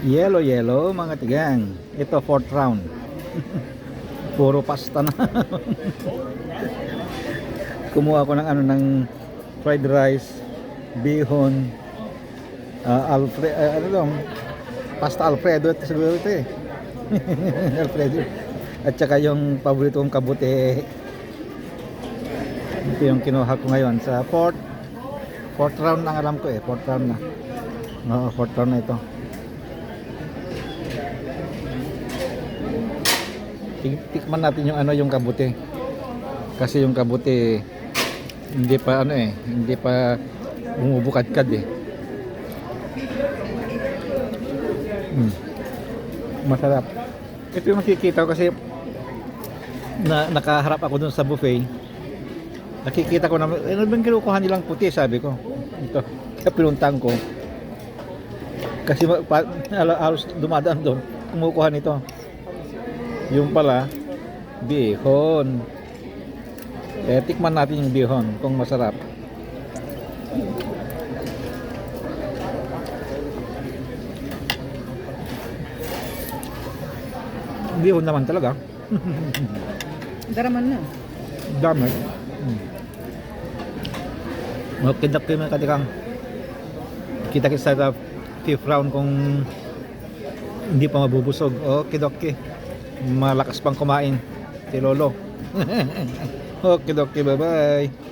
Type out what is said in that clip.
Yellow, yellow, mga tigang. Ito, fourth round. Puro pasta na. Kumuha ko ng ano ng fried rice, bihon, ah, alfre, ah, ano lang, pasta alfredo ito siguro ito eh. alfredo. At saka yung paborito kong kabute. Ito yung kinuha ko ngayon sa fourth fourth round lang alam ko eh, fourth round na. Oo, fourth round na ito. Tikman natin yung ano yung kabute. Kasi yung kabute hindi pa ano eh, hindi pa umubukad-kad eh. Mm. Masarap. Ito yung makikita ko kasi na nakaharap ako dun sa buffet. Nakikita ko na, ano bang kinukuha nilang puti, sabi ko. Ito, kaya pinuntang ko. Kasi pa, halos dumadaan doon, kumukuha nito. Yung pala, bihon. Eh, tikman natin yung bihon kung masarap. Bihon naman talaga. Daraman na. Dami. Hmm. Magkidap kayo mga katikang. Kita kita sa fifth round kung hindi pa mabubusog. Okay, okay. Malakas pang kumain si Lolo. okay, okay. Bye-bye.